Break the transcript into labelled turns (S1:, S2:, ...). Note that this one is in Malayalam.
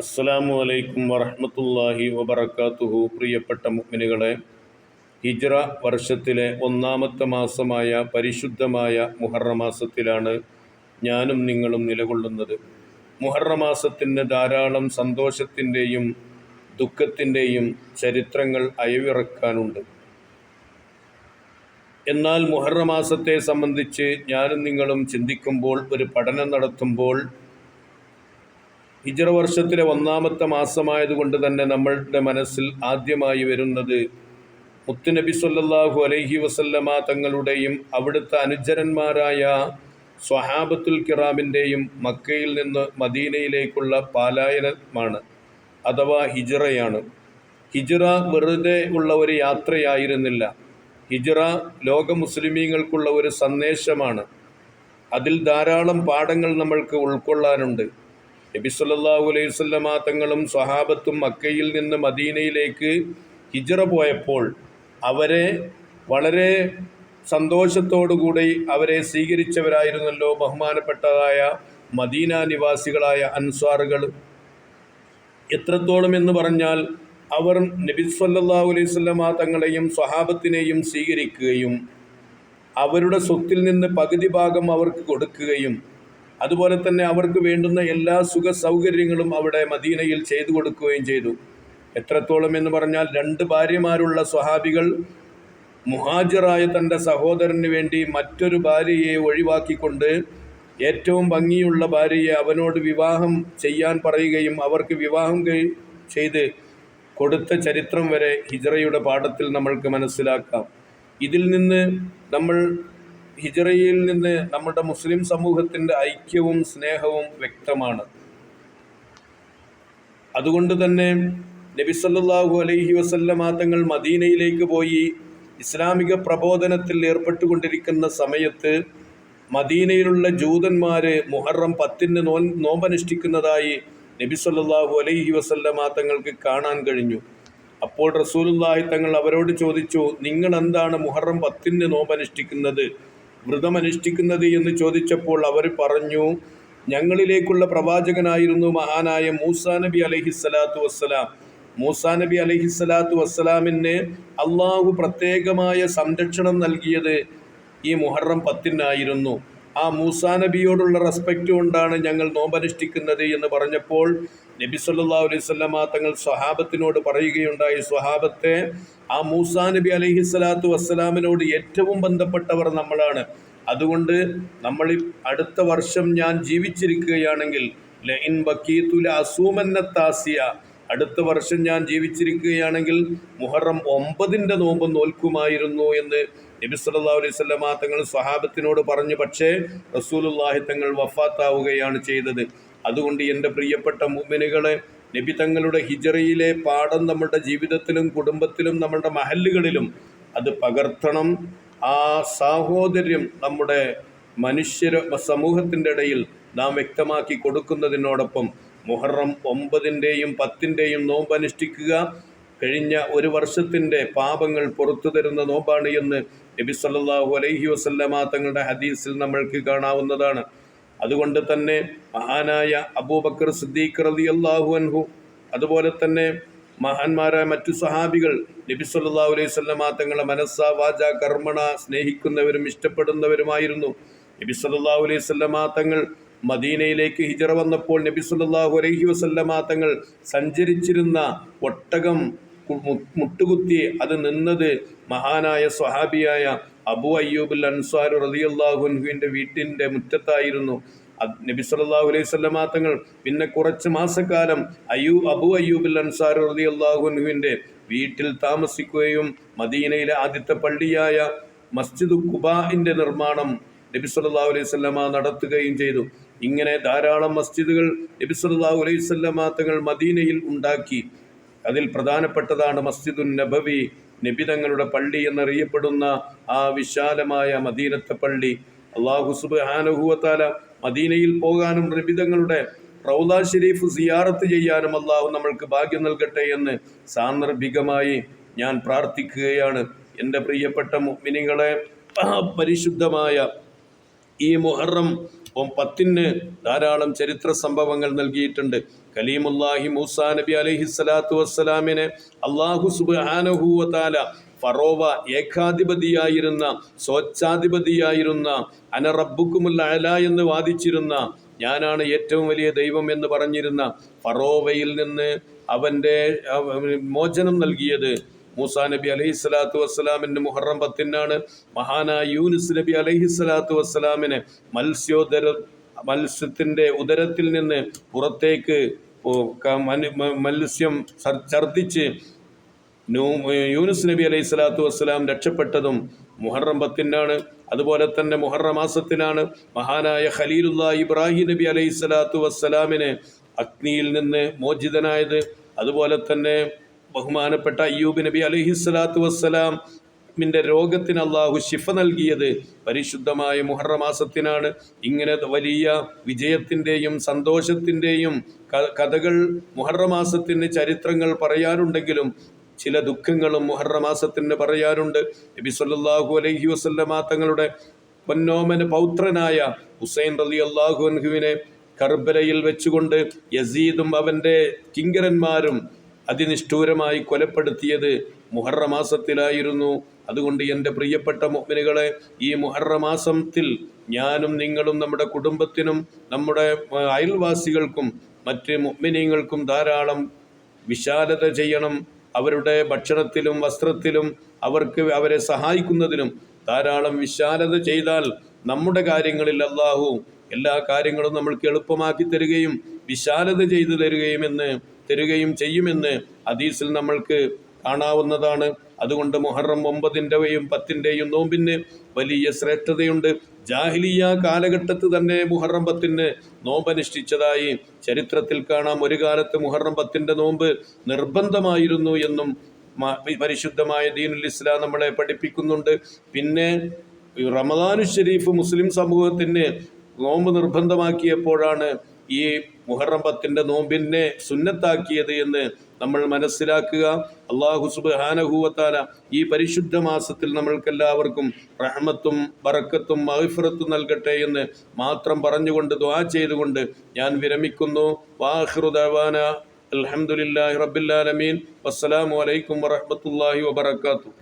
S1: അസ്സലാമു അലൈക്കും വറഹമത്തല്ലാഹി വബർക്കാത്തുഹു പ്രിയപ്പെട്ട മുഅ്മിനുകളെ ഹിജ്റ വർഷത്തിലെ ഒന്നാമത്തെ മാസമായ പരിശുദ്ധമായ മുഹറം മാസത്തിലാണ് ഞാനും നിങ്ങളും നിലകൊള്ളുന്നത്. മുഹറം മാസത്തിന്റെ ധാരാളം സന്തോഷത്തിന്റെയും ദുഃഖത്തിന്റെയും ചരിത്രങ്ങൾ അയവിറക്കാനുണ്ട്. എന്നാൽ മുഹറം മാസത്തെ സംബന്ധിച്ച് ഞാനും നിങ്ങളും ചിന്തിക്കുമ്പോൾ ഒരു പഠനം നടത്തുമ്പോൾ ഹിജറ വർഷത്തിലെ ഒന്നാമത്തെ മാസമായതുകൊണ്ട് തന്നെ നമ്മളുടെ മനസ്സിൽ ആദ്യമായി വരുന്നത് മുത്തുനബി സല്ലാഹു അലൈഹി വസല്ലമ തങ്ങളുടെയും അവിടുത്തെ അനുചരന്മാരായ സ്വഹാബത്തുൽ കിറാമിന്റെയും മക്കയിൽ നിന്ന് മദീനയിലേക്കുള്ള പാലായനമാണ് അഥവാ ഹിജറയാണ്. ഹിജറ വെറുതെ ഉള്ള ഒരു യാത്രയായിരുന്നില്ല. ഹിജറ ലോക മുസ്ലിമീങ്ങൾക്കുള്ള ഒരു സന്ദേശമാണ്. അതിൽ ധാരാളം പാഠങ്ങൾ നമ്മൾക്ക് ഉൾക്കൊള്ളാനുണ്ട്. നബി സല്ലല്ലാഹു അലൈഹി വസല്ലമ തങ്ങളും സ്വഹാബത്തും മക്കയിൽ നിന്ന് മദീനയിലേക്ക് ഹിജറ പോയപ്പോൾ അവരെ വളരെ സന്തോഷത്തോടുകൂടി അവരെ സ്വീകരിച്ചവരായിരുന്നല്ലോ ബഹുമാനപ്പെട്ടതായ മദീന നിവാസികളായ അൻസ്വാറുകൾ. എത്രത്തോളം എന്ന് പറഞ്ഞാൽ അവർ നബി സല്ലല്ലാഹു അലൈഹി വസല്ലമ തങ്ങളെയും സ്വഹാബത്തിനെയും സ്വീകരിക്കുകയും അവരുടെ സ്വത്തിൽ നിന്ന് പകുതി ഭാഗം അവർക്ക് കൊടുക്കുകയും അതുപോലെ തന്നെ അവർക്ക് വേണ്ടുന്ന എല്ലാ സുഖ സൗകര്യങ്ങളും അവിടെ മദീനയിൽ ചെയ്തു കൊടുക്കുകയും ചെയ്തു. എത്രത്തോളം എന്ന് പറഞ്ഞാൽ രണ്ട് ഭാര്യമാരുള്ള സ്വഹാബികൾ മുഹാജിറായ തന്റെ സഹോദരന് വേണ്ടി മറ്റൊരു ഭാര്യയെ ഒഴിവാക്കിക്കൊണ്ട് ഏറ്റവും ഭംഗിയുള്ള ഭാര്യയെ അവനോട് വിവാഹം ചെയ്യാൻ പറയുകയും അവർക്ക് വിവാഹം ചെയ്ത് കൊടുത്ത ചരിത്രം വരെ ഹിജറയുടെ പാഠത്തിൽ നമ്മൾക്ക് മനസ്സിലാക്കാം. ഇതിൽ നിന്ന് നമ്മൾ ഹിജറയിൽ നിന്ന് നമ്മുടെ മുസ്ലിം സമൂഹത്തിന്റെ ഐക്യവും സ്നേഹവും വ്യക്തമാണ്. അതുകൊണ്ട് തന്നെ നബി സല്ലല്ലാഹു അലൈഹി വസല്ലമ തങ്ങൾ മദീനയിലേക്ക് പോയി ഇസ്ലാമിക പ്രബോധനത്തിൽ ഏർപ്പെട്ടുകൊണ്ടിരിക്കുന്ന സമയത്ത് മദീനയിലുള്ള ജൂതന്മാർ മുഹറം പത്തിന് നോ നോമ്പനുഷ്ഠിക്കുന്നതായി നബി സല്ലല്ലാഹു അലൈഹി വസല്ലമ തങ്ങൾക്ക് കാണാൻ കഴിഞ്ഞു. അപ്പോൾ റസൂലുല്ലാഹി തങ്ങൾ അവരോട് ചോദിച്ചു നിങ്ങൾ എന്താണ് മുഹറം പത്തിന് നോമ്പനുഷ്ഠിക്കുന്നത്? വ്രതമനുഷ്ഠിക്കുന്നത് എന്ന് ചോദിച്ചപ്പോൾ അവർ പറഞ്ഞു ഞങ്ങളിലേക്കുള്ള പ്രവാചകനായിരുന്നു മഹാനായ മൂസാ നബി അലഹിസ്സലാത്തു വസ്സലാം. മൂസാ നബി അലഹിസ്സലാത്തു വസ്സലാമിന് അള്ളാഹു പ്രത്യേകമായ സംരക്ഷണം നൽകിയത് ഈ മുഹറം പത്തിനായിരുന്നു. ആ മൂസാ നബിയോടുള്ള റെസ്പെക്റ്റ് കൊണ്ടാണ് ഞങ്ങൾ നോമ്പനുഷ്ഠിക്കുന്നത് എന്ന് പറഞ്ഞപ്പോൾ നബി സല്ലാ അലൈഹി വസല്ലമ തങ്ങൾ സ്വഹാബത്തിനോട് പറയുകയുണ്ടായി സ്വഹാബത്തെ ആ മൂസാ നബി അലൈഹി സ്വലാത്തു വസ്സലാമിനോട് ഏറ്റവും ബന്ധപ്പെട്ടവർ നമ്മളാണ്. അതുകൊണ്ട് നമ്മൾ അടുത്ത വർഷം ഞാൻ ജീവിച്ചിരിക്കുകയാണെങ്കിൽ ലഇൻ ബക്കീതുല അസൂമന്നത്താസിയ അടുത്ത വർഷം ഞാൻ ജീവിച്ചിരിക്കുകയാണെങ്കിൽ മുഹറം ഒമ്പതിന്റെ നോമ്പ് നോൽക്കുമായിരുന്നു എന്ന് നബി സല്ലാ അലൈഹി വസല്ലമ തങ്ങൾ സ്വഹാബത്തിനോട് പറഞ്ഞു. പക്ഷേ റസൂലുള്ളാഹി തങ്ങൾ വഫാത്താവുകയാണ് ചെയ്തത്. അതുകൊണ്ട് എന്റെ പ്രിയപ്പെട്ട മുഅ്മിനുകളെ നബി തങ്ങളുടെ ഹിജറയിലെ പാഠം നമ്മളുടെ ജീവിതത്തിലും കുടുംബത്തിലും നമ്മളുടെ മഹല്ലുകളിലും അത് പകർത്തണം. ആ സാഹോദര്യം നമ്മുടെ മനുഷ്യ സമൂഹത്തിന്റെ ഇടയിൽ നാം വ്യക്തമാക്കി കൊടുക്കുന്നതിനോടൊപ്പം മുഹറം ഒമ്പതിന്റെയും പത്തിന്റെയും നോമ്പ് അനുഷ്ഠിക്കുക കഴിഞ്ഞ ഒരു വർഷത്തിന്റെ പാപങ്ങൾ പുറത്തു തരുന്ന നോമ്പാണ് എന്ന് നബി സല്ലല്ലാഹു അലൈഹി വസല്ലമ തങ്ങളുടെ ഹദീസിൽ നമ്മൾക്ക് കാണാവുന്നതാണ്. അതുകൊണ്ട് തന്നെ മഹാനായ അബൂബക്കർ സിദ്ദീഖ് അള്ളാഹു അൻഹു അതുപോലെ തന്നെ മഹാന്മാരായ മറ്റു സഹാബികൾ നബി സല്ലാ അലൈഹി വസല്ലമ തങ്ങളെ മനസ്സ വാച കർമ്മണ സ്നേഹിക്കുന്നവരും ഇഷ്ടപ്പെടുന്നവരുമായിരുന്നു. നബി സല്ലാ അലൈഹി വസല്ലമ തങ്ങൾ മദീനയിലേക്ക് ഹിജറ വന്നപ്പോൾ നബി സല്ലാഹു അലൈഹി വസല്ലമ തങ്ങൾ സഞ്ചരിച്ചിരുന്ന ഒട്ടകം മുട്ടുകുത്തി അത് നിന്നത് മഹാനായ സ്വഹാബിയായ അബു അയ്യൂബുൽ അൻസാർ റളിയല്ലാഹു അൻഹുവിന്റെ വീട്ടിന്റെ മുറ്റത്തായിരുന്നു. നബി സല്ലല്ലാഹു അലൈഹി വസല്ലമ തങ്ങൾ പിന്നെ കുറച്ച് മാസക്കാലം അയ്യൂ അബു അയ്യൂബുൽ അൻസാർ റളിയല്ലാഹു അൻഹുവിന്റെ വീട്ടിൽ താമസിക്കുകയും മദീനയിലെ ആദ്യത്തെ പള്ളിയായ മസ്ജിദ് കുബാഹിന്റെ നിർമ്മാണം നബി സല്ലല്ലാഹു അലൈഹി വസല്ലമ നടത്തുകയും ചെയ്തു. ഇങ്ങനെ ധാരാളം മസ്ജിദുകൾ നബി സല്ലല്ലാഹു അലൈഹി വസല്ലമ തങ്ങൾ മദീനയിൽ ഉണ്ടാക്കി. അതിൽ പ്രധാനപ്പെട്ടതാണ് മസ്ജിദുൻ നബവി നബി തങ്ങളുടെ പള്ളി എന്നറിയപ്പെടുന്ന ആ വിശാലമായ മദീനത്തെ പള്ളി അള്ളാഹു സുബ്ഹാനഹുവത്താല മദീനയിൽ പോകാനും നിബിതങ്ങളുടെ റൗദ ഷെരീഫ് സിയാറത്ത് ചെയ്യാനും അള്ളാഹു നമ്മൾക്ക് ഭാഗ്യം നൽകട്ടെ എന്ന് സാന്ദർഭികമായി ഞാൻ പ്രാർത്ഥിക്കുകയാണ്. എന്റെ പ്രിയപ്പെട്ട മുഅ്മിനീങ്ങളെ പരിശുദ്ധമായ ഈ മുഹറം പത്തിന് ധാരാളം ചരിത്ര സംഭവങ്ങൾ നൽകിയിട്ടുണ്ട്. കലീമുല്ലാഹി മൂസാ നബി അലഹി സ്വലാത്തു വസ്സലാമിനെ അള്ളാഹു സുബാനഹൂവത്താല ഫറോവ ഏകാധിപതിയായിരുന്ന സ്വച്ഛാധിപതിയായിരുന്ന അന റബ്ബുക്കുമുൽ അല എന്ന് വാദിച്ചിരുന്ന ഞാനാണ് ഏറ്റവും വലിയ ദൈവം എന്ന് പറഞ്ഞിരുന്ന ഫറോവയിൽ നിന്ന് അവന്റെ മോചനം നൽകിയത് മൂസാ നബി അലൈഹി സ്വലാത്തു വസ്സലാമിന്റെ മുഹറം പത്തിനാണ്. മഹാനായ യൂനിസ് നബി അലൈഹി സ്വലാത്തു വസ്സലാമിനെ മത്സ്യോദര മത്സ്യത്തിന്റെ ഉദരത്തിൽ നിന്ന് പുറത്തേക്ക് മത്സ്യം ഛർദ്ദിച്ച് യൂനുസ് നബി അലൈഹി സ്വലാത്തു വസ്സലാം രക്ഷപ്പെട്ടതും മുഹറം പത്തിനാണ്. അതുപോലെ തന്നെ മുഹറം മാസത്തിലാണ് മഹാനായ ഖലീലുല്ലാ ഇബ്രാഹിം നബി അലൈഹി സ്വലാത്തു വസ്സലാമിന് അഗ്നിയിൽ നിന്ന് മോചിതനായത്. അതുപോലെ തന്നെ ബഹുമാനപ്പെട്ട അയ്യൂബ് നബി അലഹി സ്വലാത്തു വസ്സലാം ിന്റെ രോഗത്തിന് അള്ളാഹു ശിഫ നൽകിയത് പരിശുദ്ധമായ മുഹറ മാസത്തിനാണ്. ഇങ്ങനെ വലിയ വിജയത്തിന്റെയും സന്തോഷത്തിന്റെയും കഥകൾ മുഹറ മാസത്തിന് ചരിത്രങ്ങൾ പറയാറുണ്ടെങ്കിലും ചില ദുഃഖങ്ങളും മുഹറ മാസത്തിന് പറയാറുണ്ട്. നബി സല്ലാഹു അലൈഹി വസല്ലമ തങ്ങളുടെ പൊന്നോമന പൗത്രനായ ഹുസൈൻ റലി അള്ളാഹു അൻഹുവിനെ കർബലയിൽ വെച്ചുകൊണ്ട് യസീദും അവന്റെ കിങ്കരന്മാരും അതിനിഷ്ഠൂരമായി കൊലപ്പെടുത്തിയത് മുഹറമാസത്തിലായിരുന്നു അതുകൊണ്ട് എന്റെ പ്രിയപ്പെട്ട മുഅ്മിനുകളെ ഈ മുഹറമാസത്തിൽ ഞാനും നിങ്ങളും നമ്മുടെ കുടുംബത്തിനും നമ്മുടെ അയൽവാസികൾക്കും മറ്റ് മുഅ്മിനീങ്ങൾക്കും ധാരാളം വിശാലത ചെയ്യണം. അവരുടെ ഭക്ഷണത്തിലും വസ്ത്രത്തിലും അവർക്ക് അവരെ സഹായിക്കുന്നതിനും ധാരാളം വിശാലത ചെയ്താൽ നമ്മുടെ കാര്യങ്ങളിൽ അള്ളാഹു എല്ലാ കാര്യങ്ങളും നമ്മൾക്ക് എളുപ്പമാക്കി തരികയും വിശാലത ചെയ്തു തരികയും എന്ന് തരികയും ചെയ്യുമെന്ന് ഹദീസിൽ നമ്മൾക്ക് കാണാവുന്നതാണ്. അതുകൊണ്ട് മുഹറം ഒമ്പതിന്റെയും പത്തിന്റെയും നോമ്പിന് വലിയ ശ്രേഷ്ഠതയുണ്ട്. ജാഹിലിയ കാലഘട്ടത്ത് തന്നെ മുഹറം പത്തിന് നോമ്പനുഷ്ഠിച്ചതായി ചരിത്രത്തിൽ കാണാം. ഒരു കാലത്ത് മുഹറം പത്തിന്റെ നോമ്പ് നിർബന്ധമായിരുന്നു എന്നും പരിശുദ്ധമായ ദീനുൽ ഇസ്ലാം നമ്മളെ പഠിപ്പിക്കുന്നുണ്ട്. പിന്നെ റമദാനു ഷെരീഫ് മുസ്ലിം സമൂഹത്തിന് നോമ്പ് നിർബന്ധമാക്കിയപ്പോഴാണ് ഈ മുഹറം പത്തിന്റെ നോമ്പിനെ സുന്നത്താക്കിയത് എന്ന് നമ്മൾ മനസ്സിലാക്കുക. അള്ളാഹു സുബ്ഹാനഹുവത്താല ഈ പരിശുദ്ധ മാസത്തിൽ നമ്മൾക്കെല്ലാവർക്കും റഹ്മത്തും ബറക്കത്തും മഹഫിറത്തും നൽകട്ടെ എന്ന് മാത്രം പറഞ്ഞുകൊണ്ട് ദ്വാ ചെയ്തുകൊണ്ട് ഞാൻ വിരമിക്കുന്നു. വാഹൃദാന അൽഹംദുലില്ലാഹി റബ്ബിൽ ആലമീൻ. വസ്സലാമു അലൈക്കും വറഹ്മത്തുള്ളാഹി വബറകാതുഹു.